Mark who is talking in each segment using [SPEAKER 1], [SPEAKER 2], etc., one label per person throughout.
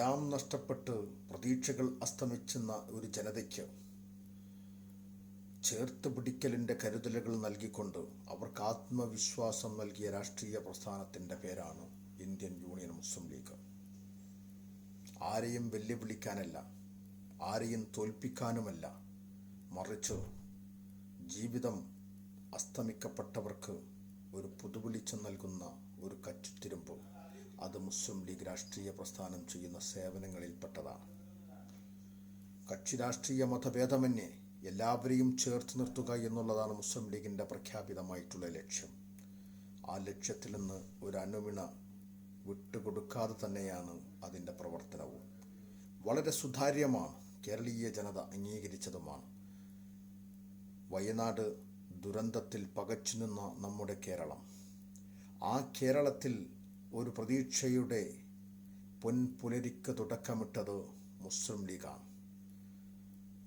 [SPEAKER 1] എല്ലാം നഷ്ടപ്പെട്ട് പ്രതീക്ഷകൾ അസ്തമിച്ചെന്ന ഒരു ജനതയ്ക്ക് ചേർത്ത് പിടിക്കലിന്റെ കരുതലുകൾ നൽകിക്കൊണ്ട് അവർക്ക് ആത്മവിശ്വാസം നൽകിയ രാഷ്ട്രീയ പ്രസ്ഥാനത്തിന്റെ പേരാണ് ഇന്ത്യൻ യൂണിയൻ മുസ്ലിം ലീഗ്. ആരെയും വെല്ലുവിളിക്കാനല്ല ആരെയും തോൽപ്പിക്കാനുമല്ല മറിച്ച് ജീവിതം അസ്തമിക്കപ്പെട്ടവർക്ക് ഒരു പുതുവിളിച്ചം നൽകുന്ന ഒരു കറ്റുത്തിരുമ്പ്. അത് മുസ്ലിം ലീഗ് രാഷ്ട്രീയ പ്രസ്ഥാനം ചെയ്യുന്ന സേവനങ്ങളിൽപ്പെട്ടതാണ്. കക്ഷി രാഷ്ട്രീയ മതഭേദമന്യേ എല്ലാവരെയും ചേർത്ത് നിർത്തുക എന്നുള്ളതാണ് മുസ്ലിം ലീഗിന്റെ പ്രഖ്യാപിതമായിട്ടുള്ള ലക്ഷ്യം. ആ ലക്ഷ്യത്തിൽ നിന്ന് ഒരു അനുവിണ വിട്ടുകൊടുക്കാതെ തന്നെയാണ് അതിന്റെ പ്രവർത്തനവും. വളരെ സുതാര്യമാണ്. കേരളീയ ജനത അംഗീകരിച്ചതുമാണ്. വയനാട് ദുരന്തത്തിൽ പകച്ചു നിന്ന നമ്മുടെ കേരളം. ആ കേരളത്തിൽ ഒരു പ്രതീക്ഷയുടെ പൊൻപുലരിക്ക് തുടക്കമിട്ടത് മുസ്ലിം ലീഗാണ്.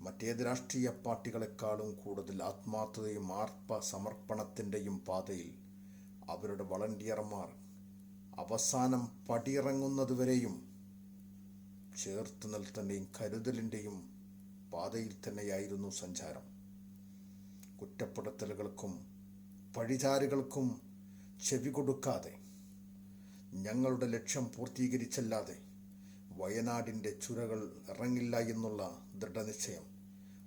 [SPEAKER 1] മറ്റേത് രാഷ്ട്രീയ പാർട്ടികളെക്കാളും കൂടുതൽ ആത്മാർത്ഥതയും ആർപ്പ സമർപ്പണത്തിന്റെയും പാതയിൽ അവരുടെ വളണ്ടിയർമാർ അവസാനം പടിയിറങ്ങുന്നതുവരെയും ചേർത്ത് നിൽത്തന്റെയും കരുതലിന്റെയും പാതയിൽ തന്നെയായിരുന്നു സഞ്ചാരം. കുറ്റപ്പെടുത്തലുകൾക്കും പഴിചാരുകൾക്കും ചെവി കൊടുക്കാതെ ഞങ്ങളുടെ ലക്ഷ്യം പൂർത്തീകരിച്ചല്ലാതെ വയനാടിന്റെ ചുരകൾ ഇറങ്ങില്ല എന്നുള്ള ദൃഢനിശ്ചയം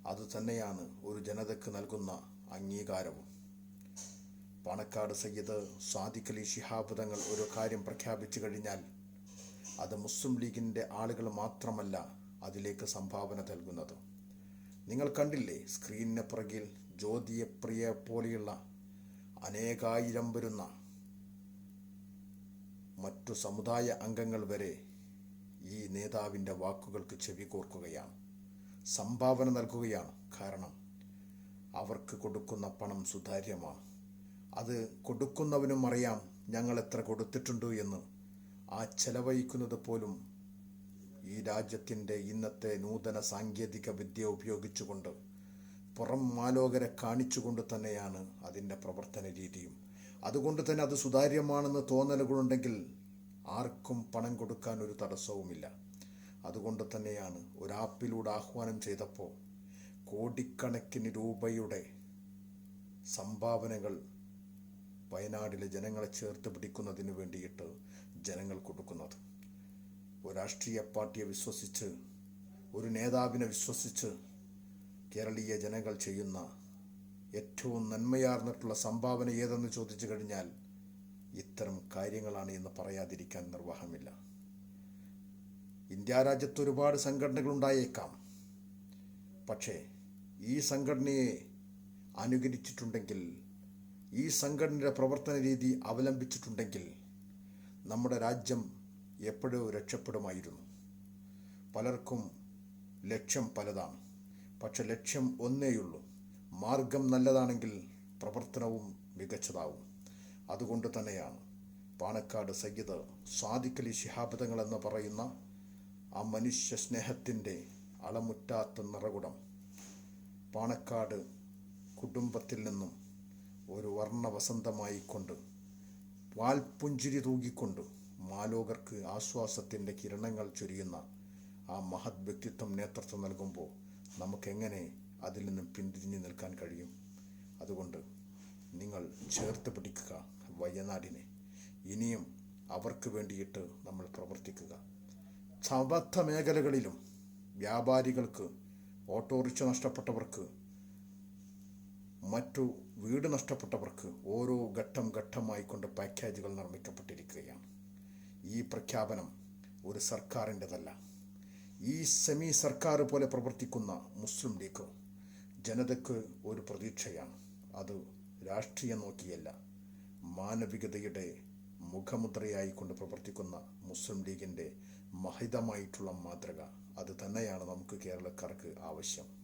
[SPEAKER 1] അത് തന്നെയാണ് ഒരു ജനതയ്ക്ക് നൽകുന്ന അംഗീകാരവും. പാണക്കാട് സയ്യിദ് സാദിഖലി ശിഹാബ് തങ്ങൾ ഒരു കാര്യം പ്രഖ്യാപിച്ചു കഴിഞ്ഞാൽ അത് മുസ്ലിം ലീഗിന്റെ ആളുകൾ മാത്രമല്ല അതിലേക്ക് സംഭാവന നൽകുന്നത്. നിങ്ങൾ കണ്ടില്ലേ സ്ക്രീനിന് പുറകിൽ ജ്യോതിയപ്രിയ പോലെയുള്ള അനേകായിരം വരുന്ന മറ്റു സമുദായ അംഗങ്ങൾ വരെ ഈ നേതാവിന്റെ വാക്കുകൾക്ക് ചെവി കോർക്കുകയാണ്. സംഭാവന നൽകുകയാണ് കാരണം അവർക്ക് കൊടുക്കുന്ന പണം സുതാര്യമാണ്. അത് കൊടുക്കുന്നവനും അറിയാം ഞങ്ങൾ എത്ര കൊടുത്തിട്ടുണ്ട് എന്ന്. ആ ചെലവഴിക്കുന്നത് പോലും ഈ രാജ്യത്തിന്റെ ഇന്നത്തെ നൂതന സാങ്കേതിക വിദ്യ ഉപയോഗിച്ചുകൊണ്ട് പുറം മാലോകരെ കാണിച്ചുകൊണ്ട് തന്നെയാണ് അതിന്റെ പ്രവർത്തന രീതിയും. അതുകൊണ്ട് തന്നെ അത് സുതാര്യമാണെന്ന് തോന്നലുകളുണ്ടെങ്കിൽ ആർക്കും പണം കൊടുക്കാൻ ഒരു തടസ്സവുമില്ല. അതുകൊണ്ട് തന്നെയാണ് ഒരു ആപ്പിലൂടെ ആഹ്വാനം ചെയ്തപ്പോൾ കോടിക്കണക്കിന് രൂപയുടെ സംഭാവനകൾ വയനാടിലെ ജനങ്ങളെ ചേർത്ത് പിടിക്കുന്നതിന് വേണ്ടിയിട്ട് ജനങ്ങൾ കൊടുക്കുന്നത്. ഒരു രാഷ്ട്രീയ പാർട്ടിയെ വിശ്വസിച്ച് ഒരു നേതാവിനെ വിശ്വസിച്ച് കേരളീയ ജനങ്ങൾ ചെയ്യുന്ന ഏറ്റവും നന്മയാർന്നിട്ടുള്ള സംഭാവന ഏതെന്ന് ചോദിച്ചു കഴിഞ്ഞാൽ ഇത്തരം കാര്യങ്ങളാണ് എന്ന് പറയാതിരിക്കാൻ നിർവാഹമില്ല. ഇന്ത്യ രാജ്യത്ത് ഒരുപാട് സംഘടനകൾ ഉണ്ടായേക്കാം പക്ഷേ ഈ സംഘടനയെ അനുകരിച്ചിട്ടുണ്ടെങ്കിൽ ഈ സംഘടനയുടെ പ്രവർത്തന രീതി അവലംബിച്ചിട്ടുണ്ടെങ്കിൽ നമ്മുടെ രാജ്യം എപ്പോഴോ രക്ഷപ്പെടുമായിരുന്നു. പലർക്കും ലക്ഷ്യം പലതാണ്. പക്ഷെ ലക്ഷ്യം ഒന്നേയുള്ളൂ. മാർഗം നല്ലതാണെങ്കിൽ പ്രവർത്തനവും മികച്ചതാവും. അതുകൊണ്ട് തന്നെയാണ് പാണക്കാട് സയ്യിദ് സാദിഖലി ശിഹാബദങ്ങൾ എന്ന് പറയുന്ന ആ മനുഷ്യ സ്നേഹത്തിന്റെ അളമുറ്റാത്ത നിറകുടം പാണക്കാട് കുടുംബത്തിൽ നിന്നും ഒരു വർണവസന്തമായിക്കൊണ്ട് വാൽപുഞ്ചിരി തൂകിക്കൊണ്ട് മാലോകർക്ക് ആശ്വാസത്തിന്റെ കിരണങ്ങൾ ചൊരിയുന്ന ആ മഹത് വ്യക്തിത്വം നേതൃത്വം നൽകുമ്പോൾ നമുക്കെങ്ങനെ അതിൽ നിന്നും പിന്തിരിഞ്ഞു നിൽക്കാൻ കഴിയും. അതുകൊണ്ട് നിങ്ങൾ ചേർത്ത് പിടിക്കുക വയനാടിനെ. ഇനിയും അവർക്ക് വേണ്ടിയിട്ട് നമ്മൾ പ്രവർത്തിക്കുക. സമർത്ഥ മേഖലകളിലും വ്യാപാരികൾക്ക് ഓട്ടോറിക്ഷ നഷ്ടപ്പെട്ടവർക്ക് മറ്റു വീട് നഷ്ടപ്പെട്ടവർക്ക് ഓരോ ഘട്ടം ഘട്ടമായി കൊണ്ട് പാക്കേജുകൾ നിർമ്മിക്കപ്പെട്ടിരിക്കുകയാണ്. ഈ പ്രഖ്യാപനം ഒരു സർക്കാരിന്റെതല്ല. ഈ സെമി സർക്കാർ പോലെ പ്രവർത്തിക്കുന്ന മുസ്ലിം ലീഗ് ജനതയ്ക്ക് ഒരു പ്രതീക്ഷയാണ്. അത് രാഷ്ട്രീയം നോക്കിയല്ല മാനവികതയുടെ മുഖമുദ്രയായി കൊണ്ട് പ്രവർത്തിക്കുന്ന മുസ്ലിം ലീഗിന്റെ മഹിതമായിട്ടുള്ള മാതൃക. അത് തന്നെയാണ് നമുക്ക് കേരളക്കാർക്ക് ആവശ്യം.